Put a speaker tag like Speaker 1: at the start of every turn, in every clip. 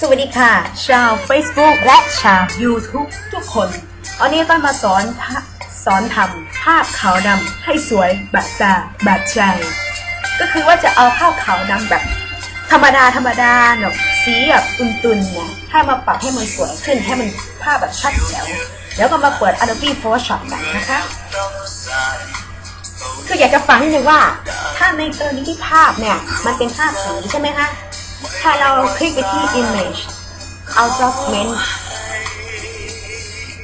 Speaker 1: สวัสดีค่ะ ชาว Facebook และชาว YouTube ทุกคน วันนี้ก็มาสอนภาสอนทำภาพขาวดำให้สวยแบบตาแบบใจ ก็คือว่าจะเอาภาพขาวดำแบบ ธรรมดาธรรมดาเนาะสีแบบตุนๆเนี่ยถ้มาปรับให้มันสวยขึ้นให้มันภาพแบบชัดแจ๋วแล้วก็มาเปิด Adobe Photoshop กันนะคะคืออยากจะฟังนิดนึงว่าถ้าในกรณีที่ภาพเนี่ยมันเป็นภาพสีใช่ไหมคะ ถ้าเราคลิกไปที่ image adjustment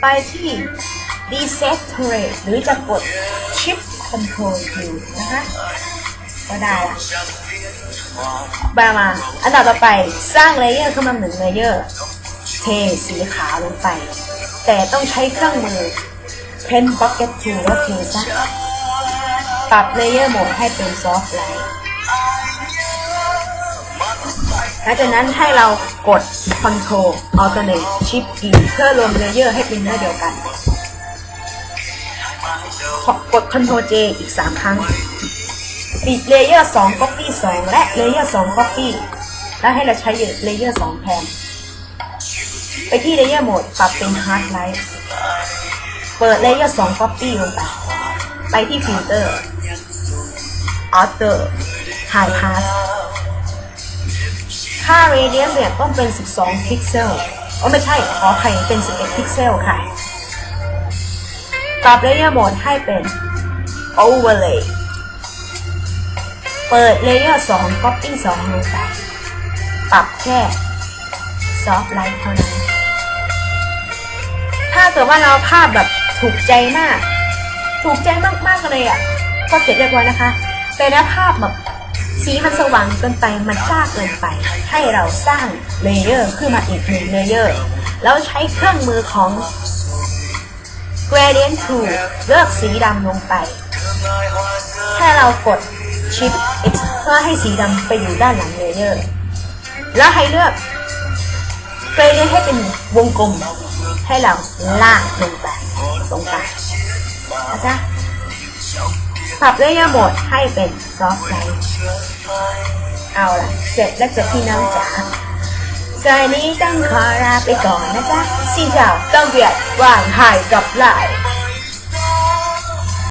Speaker 1: ไปที่ desaturate หรือจะกด shift control U นะคะ ก็ได้ละบามา อันดับต่อไปสร้างเลเยอร์ขึ้นมาหนึ่งเลเยอร์เทสีขาวลงไป แต่ต้องใช้เครื่องมือ Pen Bucket Tool แล้วเทซะปรับเลเยอร์โหมดให้เป็นซอฟต์ไลท์ หลังจากนั้นให้เรากด Control Alternate Shift E เพื่อรวมเลเยอร์ให้เป็นเนื้อเดียวกัน กด Control J อีก 3 ครั้ง ปิดเลเยอร์2 Copy 2 และเลเยอร์2 Copy แล้วให้เราใช้เลเยอร์2แทน ไปที่เลเยอร์โหมดปรับเป็น Hard Light เปิดเลเยอร์2 Copy ลงไป ไปที่ฟิลเตอร์ Auto High Pass ค่า radius เนี่ยต้องเป็น 12 พิกเซลโอ้ไม่ใช่ ขออภัยเป็น 11 พิกเซลค่ะ ปรับ layer mode ให้เป็น overlay เปิด layer 2 copy 2ลงไปปรับแค่ soft light เท่านั้น ถ้าเกิดว่าเราภาพแบบถูกใจมาก ถูกใจมากๆเลยอะ ก็เสร็จเรียบร้อยนะคะ แต่ถ้าภาพแบบ สีมันสว่างเกินไปมันจ้าเกินไป ให้เราสร้างเลเยอร์ขึ้นมาอีกหนึ่งเลเยอร์แล้วใช้เครื่องมือของ gradient tool เลือกสีดำลงไปให้เรากด shift x เพื่อให้สีดำไปอยู่ด้านหลังเลเยอร์ แล้วให้เลือก gradient ให้เป็นวงกลมให้เราลากลงไปลงไปนะจ๊ะ ปรับเลเยอร์โหมดให้เป็นซอฟต์ไลท์เอาล่ะ เสร็จแล้วจะพี่น้องจ๋าสายนี้ต้องขอลาไปก่อนนะจ๊ะซีเจ้าต้องเวียดว่างหายกับไหล